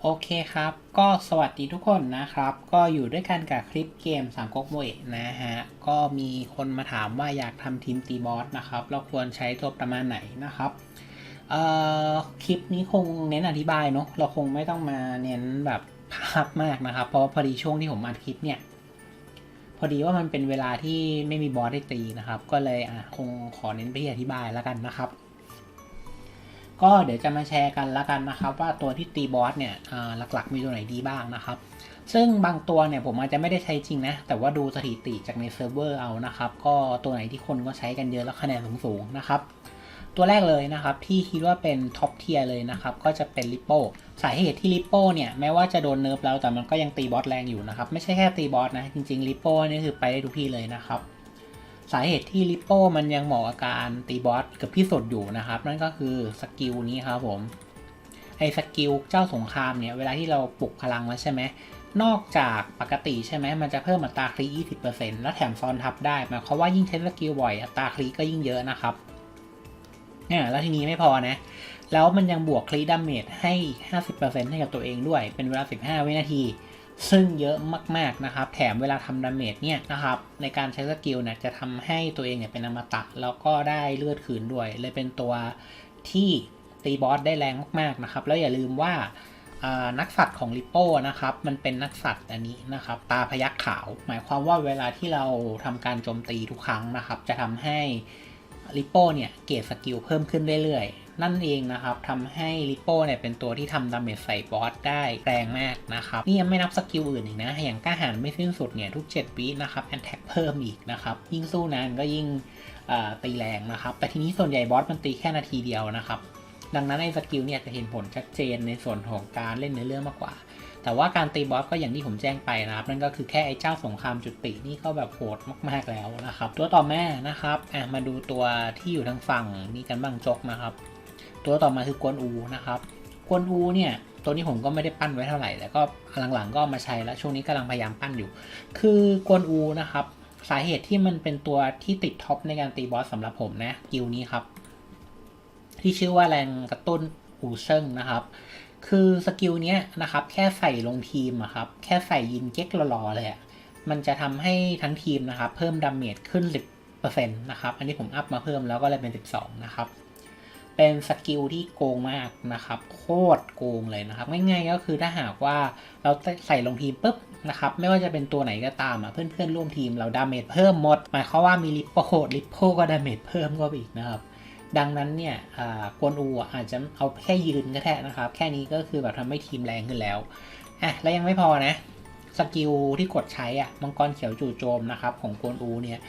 โอเคครับ ก็สวัสดีทุกคนนะครับ ก็อยู่ด้วยกันกับคลิปเกมสามก๊กโมเอะนะฮะ ก็มีคนมาถามว่าอยากทำทีมตีบอสนะครับ เราควรใช้ตัวประมาณไหนนะครับ เอ่อ คลิปนี้คงเน้นอธิบายเนาะ เราคงไม่ต้องมาเน้นแบบภาพมากนะครับ เพราะพอดีช่วงที่ผมอัดคลิปเนี่ย พอดีว่ามันเป็นเวลาที่ไม่มีบอสได้ตีนะครับ ก็เลยอะคงขอเน้นไปที่อธิบายแล้วกันนะครับ ก็เดี๋ยวจะมาแชร์กันแล้วกันนะครับว่าตัวที่ตีบอสเนี่ยหลักๆ มีตัวไหนดีบ้างนะครับ ซึ่งบางตัวเนี่ยผมอาจจะไม่ได้ใช้จริงนะ แต่ว่าดูสถิติจากในเซิร์ฟเวอร์เอานะครับ ก็ตัวไหนที่คนก็ใช้กันเยอะแล้วคะแนนสูงๆนะครับ ตัวแรกเลยนะครับที่คิดว่าเป็นท็อปเทียร์เลยนะครับก็จะเป็นลิปโป้สาเหตุที่ลิปโป้เนี่ยแม้ว่าจะโดนเนิร์ฟแล้วแต่มันก็ยังตีบอสแรงอยู่นะครับไม่ใช่แค่ตีบอสนะจริงๆลิปโป้นี่คือไปได้ทุกที่เลยนะครับ สาเหตุที่ลิปโป้มันยังเหมาะกับการตีบอสเกับที่สุดอยู่นะครับ นั่นก็คือสกิลนี้ครับผมไอ้สกิลเจ้าสงครามเนี่ยเวลาที่เราปลุกพลังแล้วใช่ไหมนอกจากปกติใช่ไหมมันจะเพิ่มอัตราคลี20%แล้วแถมซ้อนทับได้หมายความว่ายิ่งใช้สกิลบ่อยอัตราคลีก็ยิ่งเยอะนะครับเนี่ยแล้วทีนี้ไม่พอนะ แล้วมันยังบวกคลีดาเมจให้ 50%ให้กับตัวเองด้วยเป็นเวลา 15 วินาที ซึ่งเยอะมากๆนะครับ แถมเวลาทำดาเมจเนี่ยนะครับ ในการใช้สกิลเนี่ยจะทำให้ตัวเองเนี่ยเป็นอมตะ แล้วก็ได้เลือดคืนด้วย เลยเป็นตัวที่ตีบอสได้แรงมากๆนะครับ แล้วอย่าลืมว่านักสัตว์ของลิปโป้นะครับ มันเป็นนักสัตว์อันนี้นะครับ ตาพยักขาว หมายความว่าเวลาที่เราทำการโจมตีทุกครั้งนะครับ จะทำให้ลิปโป้เนี่ยเกรดสกิลเพิ่มขึ้นเรื่อย นั่นเองนะครับทำให้ลิโป้เนี่ยเป็นตัวที่ทำดาเมจใส่บอสได้แรงมากนะครับ นี่ยังไม่นับสกิลอื่นอีกนะ อย่างกล้าหาญไม่สิ้นสุดเนี่ยทุก 7 วินะครับแอนแท็กเพิ่มอีกนะครับ ยิ่งสู้นานก็ยิ่งตีแรงนะครับ แต่ทีนี้ส่วนใหญ่บอสมันตีแค่นาทีเดียวนะครับ ดังนั้นในสกิลเนี่ยจะเห็นผลชัดเจนในส่วนของการเล่นในอเรื่องมากกว่า แต่ว่าการตีบอสก็อย่างที่ผมแจ้งไปนะครับ นั่นก็คือแค่ไอ้เจ้าสงครามจุตินี่ก็แบบโหดมากๆแล้วนะครับ ตัวต่อมานะครับอะมาดูตัวที่อยู่ทางฝั่งนี้กันบ้างจกนะครับ ตัวต่อมาคือกวนอูนะครับ กวนอูเนี่ยตัวนี้ผมก็ไม่ได้ปั้นไว้เท่าไหร่แต่ก็หลังๆ ก็มาใช้แล้วช่วงนี้กำลังพยายามปั้นอยู่ คือกวนอูนะครับ สาเหตุที่มันเป็นตัวที่ติดท็อปในการตีบอสสำหรับผมนะกิลนี้ครับ ที่ชื่อว่าแรงกระตุ้นอูเซิงนะครับ คือสกิลเนี้ยนะครับ แค่ใส่ลงทีมอะครับ แค่ใส่ยินเก๊กหล่อๆเลยอะมันจะทำให้ทั้งทีมนะครับ เพิ่มดาเมจขึ้น 10%นะครับ อันนี้ผมอัพมาเพิ่มแล้วก็เลยเป็น 12 นะครับ เป็นสกิลที่โกงมากนะครับ โคตรโกงเลยนะครับ ง่ายๆก็คือถ้าหากว่าเราใส่ลงทีมปุ๊บนะครับ ไม่ว่าจะเป็นตัวไหนก็ตามอะเพื่อนๆร่วมทีมเราดาเมจเพิ่มหมด หมายความว่ามีลิปโปลิปโปก็ดาเมจเพิ่มก็ไปอีกนะครับดังนั้นเนี่ยกวนอูอาจจะเอาแค่ยืนก็แค่นะครับ แค่นี้ก็คือแบบทำให้ทีมแรงขึ้นแล้วอะแล้วยังไม่พอนะ สกิลที่กดใช้อะมังกรเขียวจู่โจมนะครับของกวนอูเนี่ย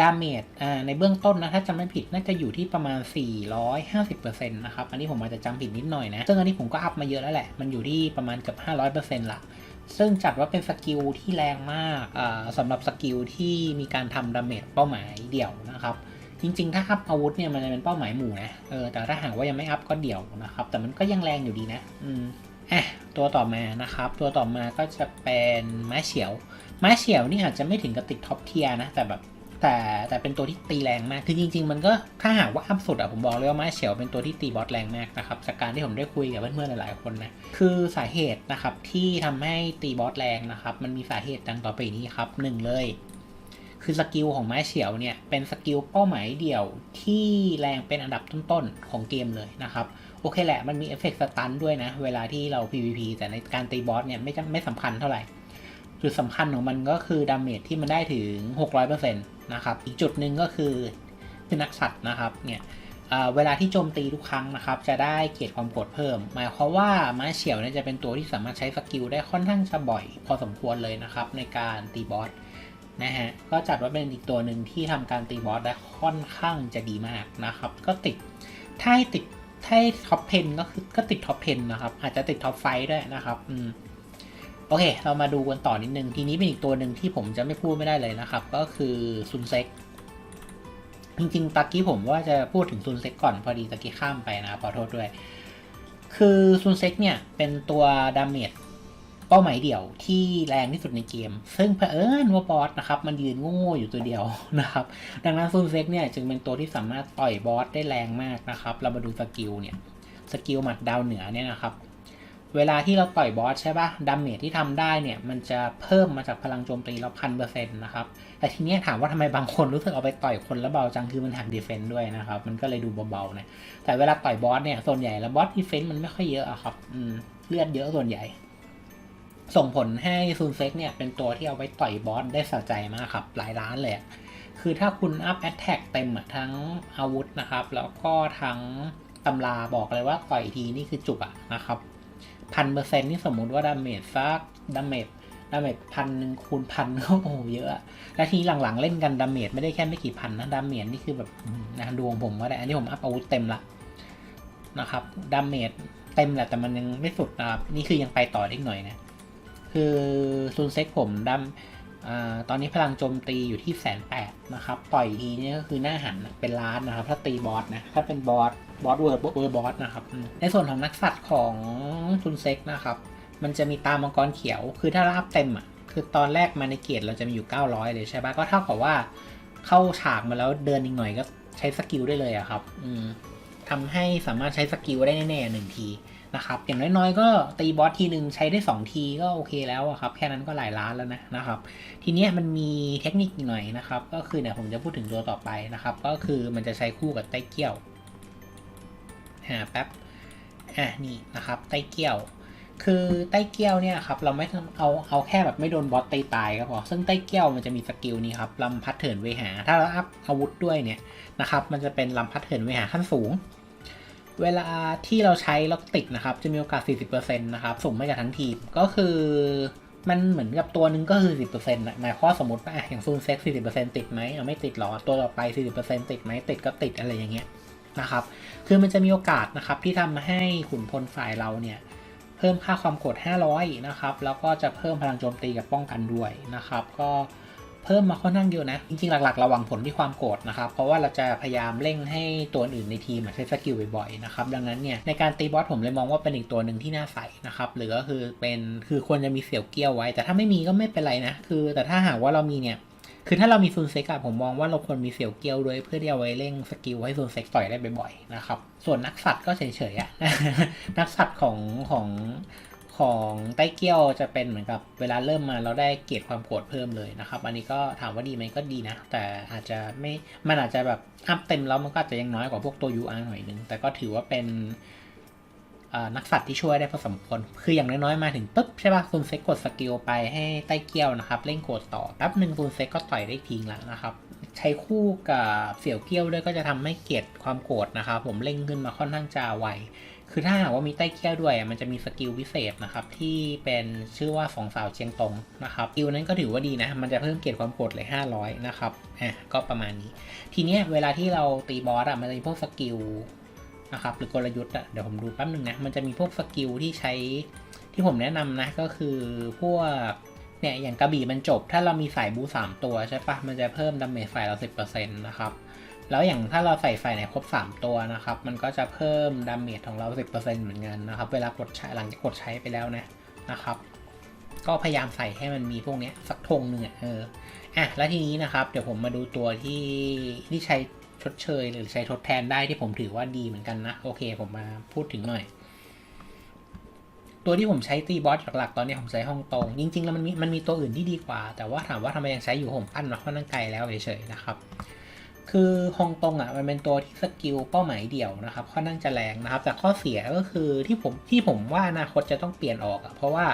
ดาเมจในเบื้องต้นนะ ถ้าจำไม่ผิดน่าจะอยู่ที่ประมาณ 450%นะครับ อันนี้ผมอาจจะจำผิดนิดหน่อยนะ ซึ่งอันนี้ผมก็อัพมาเยอะแล้วแหละ มันอยู่ที่ประมาณเกือบ500%ละซึ่งจัดว่าเป็นสกิลที่แรงมากสำหรับสกิลที่มีการทำดาเมจเป้าหมายเดี่ยวนะครับ จริงๆ ถ้าอัพอาวุธเนี่ยมันจะเป็นเป้าหมายหมู่นะเออแต่ถ้าหากว่ายังไม่อัพก็เดี่ยวนะครับ แต่มันก็ยังแรงอยู่ดีนะ อืมอะตัวต่อมานะครับ ตัวต่อมาก็จะเป็นไม้เฉียว ไม้เฉียวนี่อาจจะไม่ถึงกับติดท็อปเทียนะ แต่แบบ แต่แต่เป็นตัวที่ตีแรงมาก คือจริง ๆ มันก็ถ้าหากว่าอัพสุดอะผมบอกเลยว่าไม้เฉียวเป็นตัวที่ตีบอสแรงมากนะครับ จากการที่ผมได้คุยกับเพื่อนๆหลายๆคนนะ คือสาเหตุนะครับที่ทำให้ตีบอสแรงนะครับ มันมีสาเหตุดังต่อไปนี้ครับหนึ่งเลย คือสกิลของไม้เฉียวเนี่ยเป็นสกิลเป้าหมายเดี่ยวที่แรงเป็นอันดับต้นๆของเกมเลยนะครับโอเคแหละ มันมีเอฟเฟกต์สตันด้วยนะ เวลาที่เรา PVP แต่ในการตีบอสเนี่ยไม่จำไม่สำคัญเท่าไหร่ จุดสำคัญของมันก็คือดาเมจที่มันได้ถึง 600%นะครับ อีกจุดหนึ่งก็คือคือนักสัตว์นะครับ เนี่ยเวลาที่โจมตีทุกครั้งนะครับ จะได้เกียรติความโกรธเพิ่ม หมายความว่าไม้เฉียวเนี่ยจะเป็นตัวที่สามารถใช้สกิลได้ค่อนข้างจะบ่อย พอสมควรเลยนะครับ ในการตีบอสนะฮะ ก็จัดว่าเป็นอีกตัวหนึ่งที่ทำการตีบอสได้ค่อนข้างจะดีมากนะครับ ก็ติด ถ้าให้ติด ถ้าท็อปเพนก็คือก็ติดท็อปเพนนะครับ อาจจะติดท็อปไฟด้วยนะครับ อืม โอเค เรามาดูกันต่อนิดนึง ทีนี้เป็นอีกตัวหนึ่งที่ผมจะไม่พูดไม่ได้เลยนะครับ ก็คือซุนเซ็ก จริงๆตะกี้ผมว่าจะพูดถึงซุนเซ็กก่อนพอดีตะกี้ข้ามไปนะขอโทษด้วย คือซุนเซ็กเนี่ยเป็นตัวดาเมจเป้าหมายเดี่ยวที่แรงที่สุดในเกม ซึ่งเผอิญว่าบอสนะครับ มันยืนโง่ๆอยู่ตัวเดียวนะครับ ดังนั้นซูนเซ็กเนี่ยจึงเป็นตัวที่สามารถต่อยบอสได้แรงมากนะครับ เรามาดูสกิลเนี่ย สกิลหมัดดาวเหนือเนี่ยนะครับ เวลาที่เราต่อยบอสใช่ปะดาเมจที่ทำได้เนี่ย มันจะเพิ่มมาจากพลังโจมตีเราพันเปอร์เซ็นต์นะครับ แต่ทีนี้ถามว่าทำไมบางคนรู้สึกเอาไปต่อยคนแล้วเบาจังคือมันหักดีเฟนต์ด้วยนะครับ มันก็เลยดูเบาๆนะแต่เวลาต่อยบอสเนี่ย ส่วนใหญ่แล้วบอสดีเฟนต์มันไม่ค่อยเยอะอะครับอืมเลือดเยอะส่วนใหญ่ ส่งผลให้ซูนเซ็กเนี่ยเป็นตัวที่เอาไว้ต่อยบอสได้สะใจมากครับ หลายล้านเลยคือถ้าคุณอัพแอตแทกเต็มทั้งอาวุธนะครับ แล้วก็ทั้งตำราบอกเลยว่าต่อยทีนี่คือจุกอะนะครับ พันเปอร์เซ็นต์นี่สมมุติว่าดาเมจซักดาเมจดาเมจพันหนึ่งคูณพันก็โอ้โหเยอะ แล้วทีหลังๆเล่นกันดาเมจไม่ได้แค่ไม่กี่พันนะดาเมจนี่คือแบบนะดวงผมก็ได้ อันนี้ผมอัพอาวุธเต็มละนะครับดาเมจเต็มแหละแต่มันยังไม่สุดนะครับ นี่คือยังไปต่อได้อีกหน่อยนะ คือซูนเซ็กผมดำอาตอนนี้พลังโจมตีอยู่ที่แสนแปดนะครับ ต่อยทีนี่ก็คือหน้าหันเป็นล้านนะครับ ถ้าตีบอสนะ ถ้าเป็นบอส บอสเวอร์เวอร์บอสนะครับ ในส่วนของนักสัตว์ของซูนเซ็กนะครับ มันจะมีตามังกรเขียว คือถ้ารับเต็มอะ คือตอนแรกมาในเกียรเราจะมีอยู่ 900 เลยใช่ปะก็เท่ากับว่าเข้าฉากมาแล้วเดินอีกหน่อยก็ใช้สกิลได้เลยอะครับอืมทำให้สามารถใช้สกิลได้แน่ๆหนึ่งทีนะครับ อย่างน้อยๆ ก็ตีบอสทีหนึ่งใช้ได้ 2 ทีก็โอเคแล้วอะครับ แค่นั้นก็หลายล้านแล้วนะนะครับ ทีเนี้ยมันมีเทคนิคหน่อยนะครับ ก็คือเนี่ยผมจะพูดถึงตัวต่อไปนะครับ ก็คือมันจะใช้คู่กับไต้เกี้ยว หาแป๊บอะนี่นะครับไต้เกี้ยว คือไต้เกี้ยวเนี่ยครับเราไม่เอาเอาแค่แบบไม่โดนบอสตตายก็พอซึ่งไต้เกี้ยวมันจะมีสกิลนี้ครับลำพัดเถินเวหา ถ้าเราอัพอาวุธด้วยเนี่ยนะครับมันจะเป็นลำพัดเถินเวหาขั้นสูง เวลาที่เราใช้แล้วติดนะครับจะมีโอกาส 40%นะครับส่งไม่กับทั้งทีมก็คือมันเหมือนกับตัวหนึ่งก็คือ 10%นะหมายความสมมติว่าอะอย่างซูนเซ็ก40%ติดไหมเอาไม่ติดหรอตัวต่อไป 40%ติดไหมติดก็ติดอะไรอย่างเงี้ย นะครับ คือมันจะมีโอกาสนะครับที่ทำให้ขุนพลฝ่ายเราเนี่ยเพิ่มค่าความโกรธ500 นะครับ แล้วก็จะเพิ่มพลังโจมตีกับป้องกันด้วยนะครับ ก็เพิ่มมาค่อนข้างเยอะนะ จริงๆ หลักๆ ระวังผลที่ความโกรธนะครับ เพราะว่าเราจะพยายามเร่งให้ตัวอื่นในทีมใช้สกิลบ่อยๆ นะครับ ดังนั้นเนี่ยในการตีบอสผมเลยมองว่าเป็นอีกตัวหนึ่งที่น่าใส่นะครับ หรือก็คือเป็นคือควรจะมีเสี่ยวเกี้ยวไว้ แต่ถ้าไม่มีก็ไม่เป็นไรนะ คือแต่ถ้าหากว่าเรามีเนี่ย คือถ้าเรามีซูนเซ็กอะผมมองว่าเราควรมีเสี่ยวเกี้ยวด้วยเพื่อที่เอาไว้เร่งสกิลให้ซูนเซ็กต่อยได้บ่อยๆนะครับ ส่วนนักสัตว์ก็เฉยๆอะนักสัตว์ของของของไต้เกี้ยวจะเป็นเหมือนกับเวลาเริ่มมาเราได้เกรดความโกรธเพิ่มเลยนะครับ อันนี้ก็ถามว่าดีไหมก็ดีนะ แต่อาจจะไม่มันอาจจะแบบอัพเต็มแล้วมันก็อาจจะยังน้อยกว่าพวกตัว UR หน่อยนึงแต่ก็ถือว่าเป็น นักสัตว์ที่ช่วยได้พอสมควร คืออย่างน้อยๆมาถึงปุ๊บใช่ป่ะคุณเซ็กกดสกิลไปให้ใต้เกี้ยวนะครับ เล่นโกดต่อแป๊บหนึ่งคุณเซ็กก็ต่อยได้ทิ้งแล้วนะครับ ใช้คู่กับเสี่ยวเกี้ยวด้วยก็จะทำให้เกรดความโกรธนะครับ ผมเร่งขึ้นมาค่อนข้างจะไว คือถ้าหากว่ามีใต้เกี้ยวด้วยอะมันจะมีสกิลพิเศษนะครับที่เป็นชื่อว่าสองสาวเชียงตงนะครับสกิลนั้นก็ถือว่าดีนะ มันจะเพิ่มเกรดความโกรธเลย 500 นะครับ อะก็ประมาณนี้ ทีเนี้ยเวลาที่เราตีบอสอะมันจะมีพวกสกิล นะครับหรือกลยุทธ์อะเดี๋ยวผมดูแป๊บหนึ่งนะมันจะมีพวกสกิลที่ใช้ที่ผมแนะนำนะก็คือพวกเนี่ยอย่างกระบี่มันจบ ถ้าเรามีสายบูสามตัวใช่ปะมันจะเพิ่มดาเมจฝ่ายเรา 10%นะครับ แล้วอย่างถ้าเราใส่ฝ่ายไหนครบ 3 ตัวนะครับ มันก็จะเพิ่มดาเมจของเรา 10%เหมือนกันนะครับ เวลากดใช้หลังจากกดใช้ไปแล้วนะนะครับ ก็พยายามใส่ให้มันมีพวกเนี้ยสักธงหนึ่งอเอออะแล้วทีนี้นะครับ เดี๋ยวผมมาดูตัวที่ที่ใช้ ชดเชย หรือใช้ทดแทนได้ที่ผมถือว่าดีเหมือนกันนะ โอเค ผมมาพูดถึงหน่อย ตัวที่ผมใช้ตีบอสหลักๆตอนนี้ผมใช้ห้องตรง จริง ๆ แล้วมันมีมันมีตัวอื่นที่ดีกว่า แต่ว่าถามว่าทำไมยังใช้อยู่ผมปั้นมาค่อนข้างไกลแล้วเฉยๆนะครับคือฮองตงอะมันเป็นตัวที่สกิลเป้าหมายเดี่ยวนะครับค่อนข้างจะแรงนะครับ แต่ข้อเสียก็คือที่ผมที่ผมว่าอนาคตจะต้องเปลี่ยนออกอะเพราะว่า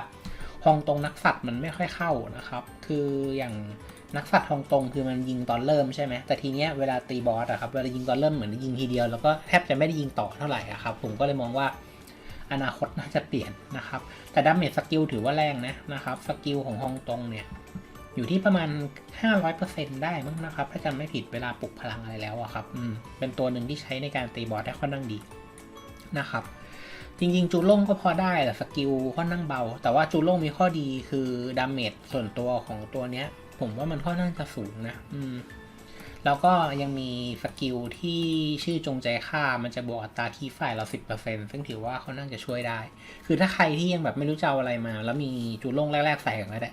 ฮองตงนักสัตว์มันไม่ค่อยเข้านะครับ คืออย่าง นักสัตว์ทองตรงคือมันยิงตอนเริ่มใช่ไหมแต่ทีเนี้ยเวลาตีบอสอะครับเวลายิงตอนเริ่มเหมือนยิงทีเดียวแล้วก็แทบจะไม่ได้ยิงต่อเท่าไหร่อะครับผมก็เลยมองว่าอนาคตน่าจะเปลี่ยนนะครับ แต่ดาเมจสกิลถือว่าแรงนะนะครับสกิลของฮองตงเนี่ยอยู่ที่ประมาณ 500%ได้มั้งนะครับ ถ้าจำไม่ผิดเวลาปลุกพลังอะไรแล้วอะครับอืมเป็นตัวหนึ่งที่ใช้ในการตีบอสได้ค่อนข้างดีนะครับ จริงๆ จูโล่งก็พอได้แต่สกิลค่อนข้างเบา แต่ว่าจูโล่งมีข้อดีคือดาเมจส่วนตัวของตัวเนี้ย ผมว่ามันค่อนข้างจะสูงนะ อืม แล้วก็ยังมีสกิลที่ชื่อจงใจฆ่ามันจะบวกอัตราที่ฝ่ายเรา10%ซึ่งถือว่าเขาน่าจะช่วยได้ คือถ้าใครที่ยังแบบไม่รู้จะเอาอะไรมา แล้วมีจูล่งแรก ๆ ใส่กันก็ได้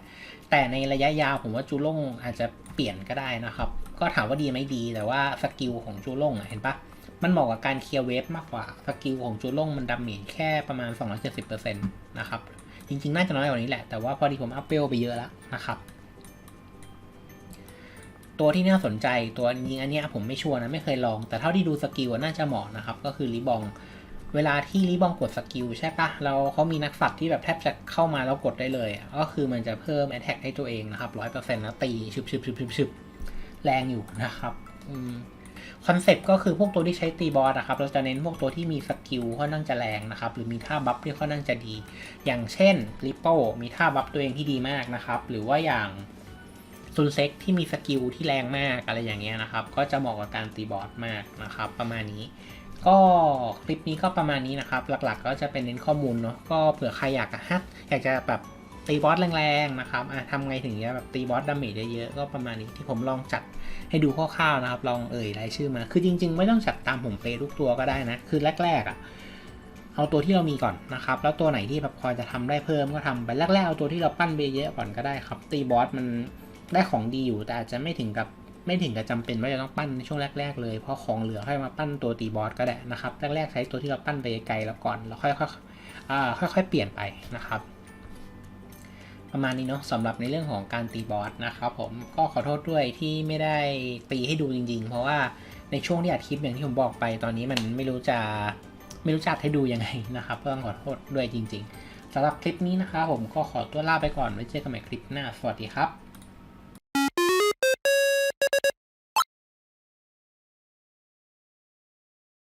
แต่ในระยะยาวผมว่าจูล่งอาจจะเปลี่ยนก็ได้นะครับ ก็ถามว่าดีไหมดี แต่ว่าสกิลของจูล่งเห็นปะมันเหมาะกับการเคลียร์เวฟมากกว่า สกิลของจูล่งมันดาเมจแค่ประมาณ 270%นะครับ จริงๆ น่าจะน้อยกว่านี้แหละ แต่ว่าพอดีผมอัพเวลไปเยอะแล้วนะครับ ตัวที่น่าสนใจตัวจริงอันนี้ผมไม่ชัวร์นะไม่เคยลอง แต่เท่าที่ดูสกิลน่าจะเหมาะนะครับ ก็คือลิบอง เวลาที่ลิบองกดสกิลใช่ปะเราเขามีนักสัตว์ที่แบบแทบจะเข้ามาแล้วกดได้เลย ก็คือมันจะเพิ่ม Attack ให้ตัวเองนะครับร้อยเปอร์เซ็นต์แล้วตีชึบชึบชึบชึบชึบแรงอยู่นะครับคอนเซ็ปต์ก็คือพวกตัวที่ใช้ตีบอสนะครับ เราจะเน้นพวกตัวที่มีสกิลค่อนข้างจะแรงนะครับ หรือมีท่าบัฟที่ค่อนข้างจะดี อย่างเช่นลิปโป้มีท่าบัฟตัวเองที่ดีมากนะครับ หรือว่าอย่าง ซุนเซ็กที่มีสกิลที่แรงมากอะไรอย่างเงี้ยนะครับ ก็จะเหมาะกับการตีบอสมากนะครับ ประมาณนี้ ก็คลิปนี้ก็ประมาณนี้นะครับ หลักๆ ก็จะเป็นเน้นข้อมูลเนาะก็เผื่อใครอยากจะฮักอยากจะแบบตีบอสแรงๆนะครับอะทำไงถึงจะแบบตีบอสดาเมจเยอะๆ ก็ประมาณนี้ที่ผมลองจัดให้ดูคร่าวๆนะครับ ลองเอ่ยรายชื่อมา คือจริงๆ ไม่ต้องจัดตามผมเปทุกตัวก็ได้นะ คือแรกๆอะ เอาตัวที่เรามีก่อนนะครับ แล้วตัวไหนที่แบบพอจะทำได้เพิ่มก็ทำไปแรกๆ เอาตัวที่เราปั้นไปเยอะก่อนก็ได้ครับ ตีบอสมัน ได้ของดีอยู่แต่อาจจะไม่ถึงกับไม่ถึงกับจำเป็นว่าจะต้องปั้นในช่วงแรก ๆ เลยเพราะของเหลือค่อยมาปั้นตัวตีบอสก็ได้นะครับแรกๆใช้ตัวที่เราปั้นไปไกลแล้วก่อนแล้วค่อยๆอ่าค่อยๆเปลี่ยนไปนะครับ ประมาณนี้เนาะสำหรับในเรื่องของการตีบอสนะครับ ผมก็ขอโทษด้วยที่ไม่ได้ตีให้ดูจริง ๆ เพราะว่าในช่วงที่อัดคลิปอย่างที่ผมบอกไปตอนนี้มันไม่รู้จะไม่รู้จะอัดให้ดูยังไงนะครับก็ต้องขอโทษด้วยจริง ๆสำหรับคลิปนี้นะครับผมก็ขอตัวลาไปก่อนไว้เจอกันใหม่คลิปหน้าสวัสดีครับ